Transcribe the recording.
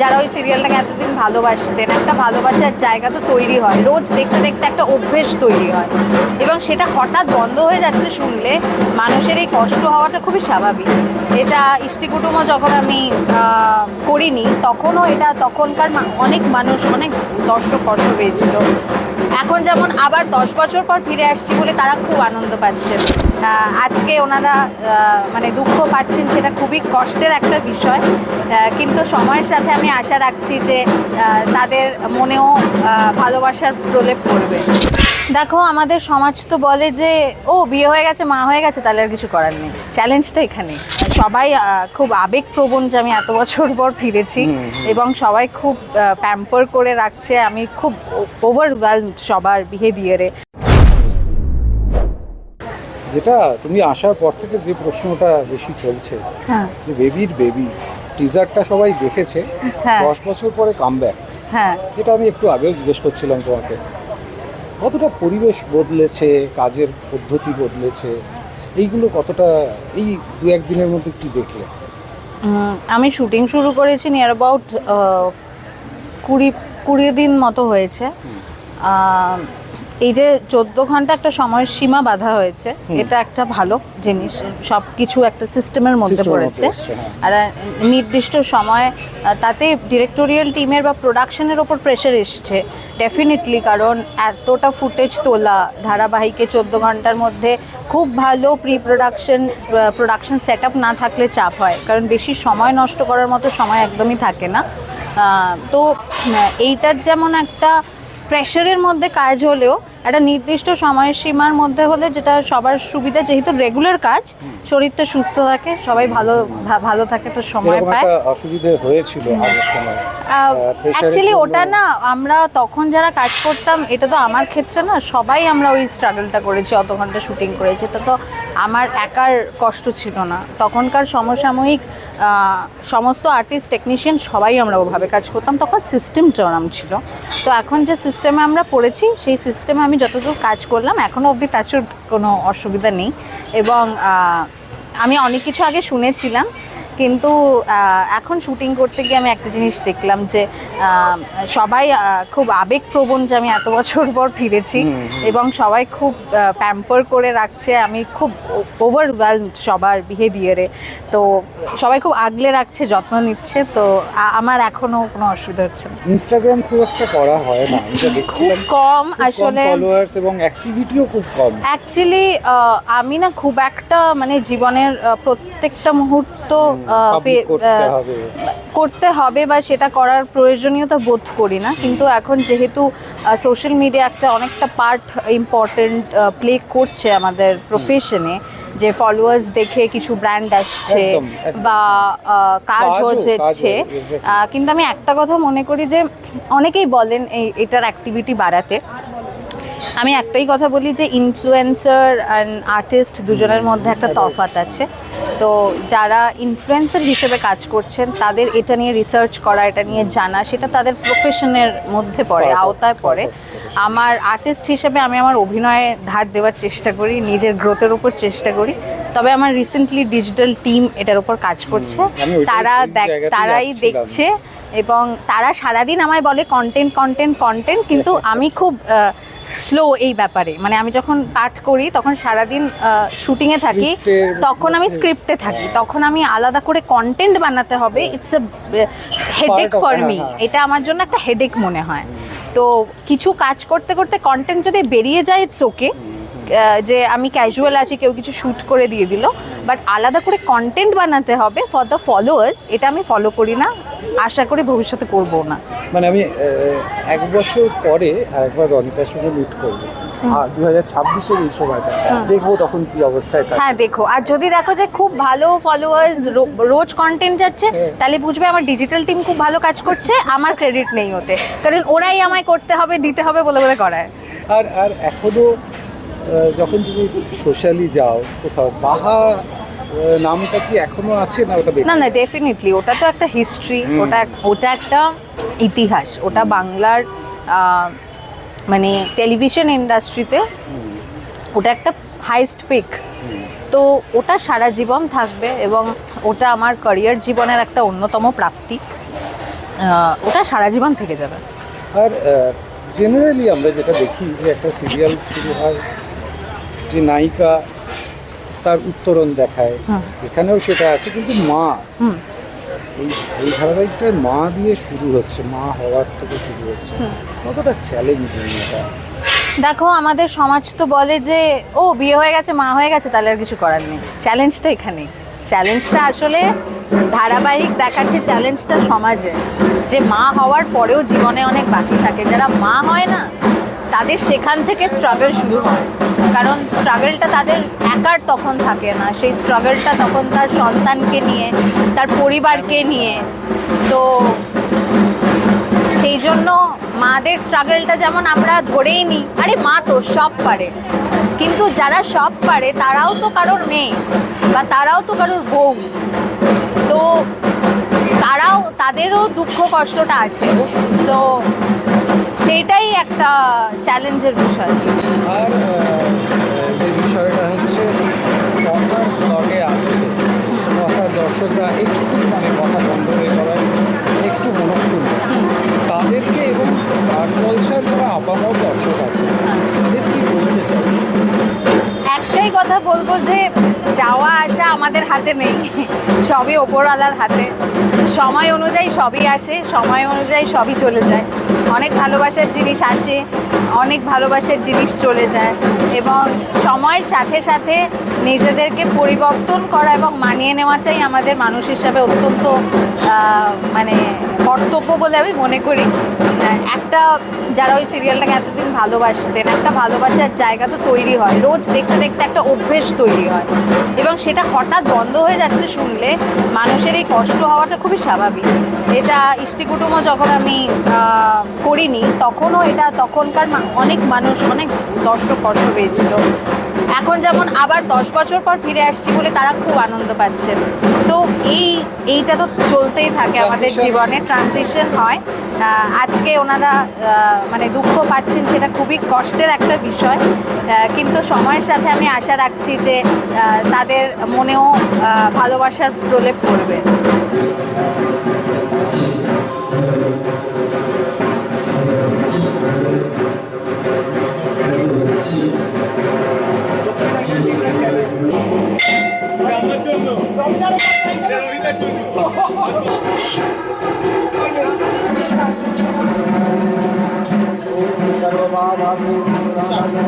যারা ওই সিরিয়ালটাকে এতদিন ভালোবাসতেন, একটা ভালোবাসার জায়গা তো তৈরি হয়। রোজ দেখতে দেখতে একটা অভ্যেস তৈরি হয়। এবং সেটা হঠাৎ বন্ধ হয়ে যাচ্ছে শুনলে মানুষের এই কষ্ট হওয়াটা খুবই স্বাভাবিক। এটা ইষ্টিকুটুমও যখন আমি করিনি, তখনও এটা তখনকার অনেক মানুষ, অনেক দর্শক কষ্ট পেয়েছিল। এখন যেমন আবার দশ বছর পর ফিরে আসছি বলে তারা খুব আনন্দ পাচ্ছেন আজকে ওনারা মানে দুঃখ পাচ্ছেন সেটা খুবই কষ্টের একটা বিষয়। কিন্তু সময়ের সাথে আমি আশা রাখছি যে তাদের মনেও ভালোবাসার প্রলেপ পড়বে। দেখো আমাদের সমাজ তো বলে যে ও বিয়ে হয়ে গেছে মা হয়ে গেছে তাহলে আর কিছু করার নেই। চ্যালেঞ্জটা এখানে। সবাই খুব আবেগপ্রবণ যে আমি এত বছর পর ফিরেছি। এবং সবাই খুব প্যাম্পার করে রাখছে। আমি খুব ওভারওয়েলড সবার বিহেভিয়ারে যেটা তুমি আসার পর থেকে যে প্রশ্নটা বেশি চলছে হ্যাঁ। যে বেবির বেবি টিজারটা সবাই দেখেছে হ্যাঁ। দশ বছর পরে কামব্যাক হ্যাঁ। যেটা আমি একটু আগেও জিজ্ঞেস করছিলাম তোমাকে। কতটা পরিবেশ বদলেছে কাজের পদ্ধতি বদলেছে? এইগুলো কতটা এই দু একদিনের মধ্যে কি দেখলে? আমি শুটিং শুরু করেছি নিয়ার অ্যাবাউট কুড়ি কুড়ি দিন মতো হয়েছে। এই যে চোদ্দ ঘণ্টা একটা সময়ের সীমা বাঁধা হয়েছে এটা একটা ভালো জিনিস। সব কিছু একটা সিস্টেমের মধ্যে পড়েছে। হ্যাঁ। আর নির্দিষ্ট সময় তাতে ডিরেক্টোরিয়াল টিমের বা প্রোডাকশনের ওপর প্রেশার এসছে। ডেফিনেটলি কারণ এতটা ফুটেজ তোলা ধারাবাহিকে চোদ্দ ঘণ্টার মধ্যে খুব ভালো প্রি প্রোডাকশন প্রোডাকশন সেট না থাকলে চাপ হয়। কারণ বেশি সময় নষ্ট করার মতো সময় একদমই থাকে না। তো এইটার যেমন একটা প্রেশারের মধ্যে কাজ হলেও একটা নির্দিষ্ট সময়ের সীমার মধ্যে হলে যেটা সবার সুবিধা যেহেতু রেগুলার কাজ শরীরটা সুস্থ থাকে সবাই ভালো ভালো থাকে তো সময় পায়। অসুবিধে হয়েছিল সময়। অ্যাকচুয়ালি ওটা না আমরা তখন যারা কাজ করতাম এটা তো আমার ক্ষেত্রে না সবাই আমরা ওই স্ট্রাগলটা করেছি অত ঘণ্টা শুটিং করেছি এটা তো আমার একার কষ্ট ছিল না। তখনকার সমসাময়িক সমস্ত আর্টিস্ট টেকনিশিয়ান সবাই আমরা ওভাবে কাজ করতাম। তখন সিস্টেমটা ওরম ছিল। তো এখন যে সিস্টেমে আমরা পড়েছি, সেই সিস্টেমে আমি যতদূর কাজ করলাম এখনও অবধি তাছর কোনো অসুবিধা নেই। এবং আমি অনেক কিছু আগে শুনেছিলাম কিন্তু এখন শুটিং করতে গিয়ে আমি একটা জিনিস দেখলাম যে সবাই খুব আবেগপ্রবণ যে আমি এত বছর পর ফিরেছি। এবং সবাই খুব প্যাম্পার করে রাখছে। আমি খুব ওভারওয়েলড সবার বিহেভিয়ারে তো সবাই খুব আগলে রাখছে যত্ন নিচ্ছে। তো আমার এখনও কোনো অসুবিধা হচ্ছে না। ইনস্টাগ্রাম খুব একটা করা হয় না। খুব কম আসলে ফলোয়ার্স এবং অ্যাক্টিভিটিও খুব কম। অ্যাকচুয়ালি আমি না খুব একটা মানে জীবনের প্রত্যেকটা মুহূর্ত ফে- করতে হবে। বা সেটা করার প্রয়োজনীয়তা বোধ করি না। কিন্তু এখন যেহেতু সোশ্যাল মিডিয়া একটা অনেকটা পার্ট ইম্পর্টেন্ট প্লে করছে আমাদের প্রফেশনে যে ফলোয়ার্স দেখে কিছু ব্র্যান্ড আসছে। বা কাজ হচ্ছে কিন্তু আমি একটা কথা মনে করি যে অনেকেই বলেন এই এটার অ্যাক্টিভিটি বাড়াতে। আমি একটাই কথা বলি যে ইনফ্লুয়েন্সার অ্যান্ড আর্টিস্ট দুজনের মধ্যে একটা তফাৎ আছে। তো যারা ইনফ্লুয়েন্সার হিসেবে কাজ করছেন তাদের এটা নিয়ে রিসার্চ করা এটা নিয়ে জানা সেটা তাদের প্রফেশনের মধ্যে পড়ে আওতায় পড়ে. আমার আর্টিস্ট হিসেবে আমি আমার অভিনয়ে ধার দেওয়ার চেষ্টা করি নিজের গ্রোথের উপর চেষ্টা করি। তবে আমার রিসেন্টলি ডিজিটাল টিম এটার উপর কাজ করছে। তারা দেখ তারাই দেখছে এবং তারা সারাদিন আমায় বলে কন্টেন্ট কন্টেন্ট কন্টেন্ট কিন্তু আমি খুব স্লো এই ব্যাপারে। মানে আমি যখন পাঠ করি তখন সারাদিন শুটিংয়ে থাকি তখন আমি স্ক্রিপ্টে থাকি। তখন আমি আলাদা করে কন্টেন্ট বানাতে হবে। It's a headache for me. এটা আমার জন্য একটা হেডেক মনে হয়। তো কিছু কাজ করতে করতে কন্টেন্ট যদি বেরিয়ে যায় ইটস ওকে যে আমি ক্যাজুয়াল আছি কেউ কিছু শ্যুট করে দিয়ে দিল। বাট আলাদা করে কন্টেন্ট বানাতে হবে ফর দ্য ফলোয়ার্স এটা আমি ফলো করি না আশা করি ভবিষ্যতে করব না। মানে আমি এক বছর পরে একবার রনিতার সঙ্গে মিট করব। আর দু হাজার ছাব্বিশের এই সময়টা দেখব তখন কি অবস্থায় হ্যাঁ দেখো। আর যদি দেখো যে খুব ভালো ফলোয়ার্স রোজ কন্টেন্ট যাচ্ছে হ্যাঁ। তাহলে বুঝবে আমার ডিজিটাল টিম খুব ভালো কাজ করছে আমার ক্রেডিট নেই ওতে। কারণ ওরাই আমায় করতে হবে দিতে হবে বলে বলে করায়। আর আর এখনও যখন তুমি সোশ্যালি যাও কোথাও বাহা নামটা কি এখনও আছে না ওটা না না ডেফিনেটলি ওটা তো একটা হিস্ট্রি ওটা ওটা একটা ইতিহাস ওটা বাংলার মানে টেলিভিশন ইন্ডাস্ট্রিতে ওটা একটা হাইস্ট পিক তো ওটা সারা জীবন থাকবে এবং ওটা আমার ক্যারিয়ার জীবনের একটা অন্যতম প্রাপ্তি। ওটা সারা জীবন থেকে যাবে। আর জেনারেলি আমরা যেটা দেখি যে একটা সিরিয়াল শুরু হয় যে নায়িকা তার উত্তরণ দেখায়। এখানেও সেটা আছে কিন্তু মা। হুম। এই এই ধারাবাহিকটায় মা দিয়ে শুরু হচ্ছে মা হওয়ার থেকে শুরু হচ্ছে। কতটা চ্যালেঞ্জিং এটা। দেখো আমাদের সমাজ তো বলে যে ও বিয়ে হয়ে গেছে মা হয়ে গেছে তাহলে আর কিছু করার নেই। চ্যালেঞ্জটা এখানে। চ্যালেঞ্জটা আসলে ধারাবাহিক দেখাচ্ছে চ্যালেঞ্জটা সমাজে। যে মা হওয়ার পরেও জীবনে অনেক বাকি থাকে। যারা মা হয় না তাদের সেখান থেকে স্ট্রাগল শুরু হয়। কারণ স্ট্রাগলটা তাদের একার তখন থাকে না। সেই স্ট্রাগলটা তখন তার সন্তানকে নিয়ে, তার পরিবারকে নিয়ে। তো সেই জন্য মাদের স্ট্রাগলটা যেমন আমরা ধরেই নিই, আরে মা তো সব পারে। কিন্তু যারা সব পারে, তারাও তো কারোর মেয়ে বা তারাও তো কারোর বউ। তো তারাও, তাদেরও দুঃখ কষ্টটা আছে। তো সেইটাই একটা চ্যালেঞ্জের বিষয়। স্লগে আসছে। কথার দর্শকরা একটু মানে কথা বন্ধ হয়ে যাওয়ায় একটু মনক্ষুণ্ণ তাদেরকে এবং স্টার জলসার যারা আপামর দর্শক আছে, তাদের কি বলতে চাই? একটাই কথা বলব যে যাওয়া আসা আমাদের হাতে নেই। সবই ওপরওয়ালার হাতে। সময় অনুযায়ী সবই আসে, সময় অনুযায়ী সবই চলে যায়। অনেক ভালোবাসার জিনিস আসে, অনেক ভালোবাসার জিনিস চলে যায় এবং সময়ের সাথে সাথে নিজেদেরকে পরিবর্তন করা এবং মানিয়ে নেওয়াটাই আমাদের মানুষ হিসাবে অত্যন্ত মানে কর্তব্য বলে আমি মনে করি। একটা যারা ওই সিরিয়ালটাকে এতদিন ভালোবাসতেন, একটা ভালোবাসার জায়গা তো তৈরি হয়। রোজ দেখতে দেখতে একটা অভ্যেস তৈরি হয়। এবং সেটা হঠাৎ বন্ধ হয়ে যাচ্ছে শুনলে মানুষের এই কষ্ট হওয়াটা খুবই স্বাভাবিক। এটা ইষ্টিকুটুমও যখন আমি করিনি, তখনও এটা তখনকার অনেক মানুষ, অনেক দর্শক কষ্ট পেয়েছিল। এখন যেমন আবার দশ বছর পর ফিরে আসছি বলে তারা খুব আনন্দ পাচ্ছেন তো এই এইটা তো চলতেই থাকে আমাদের জীবনে ট্রানজিশন হয়। আজকে ওনারা মানে দুঃখ পাচ্ছেন সেটা খুবই কষ্টের একটা বিষয়। কিন্তু সময়ের সাথে আমি আশা রাখছি যে তাদের মনেও ভালোবাসার প্রলেপ পড়বে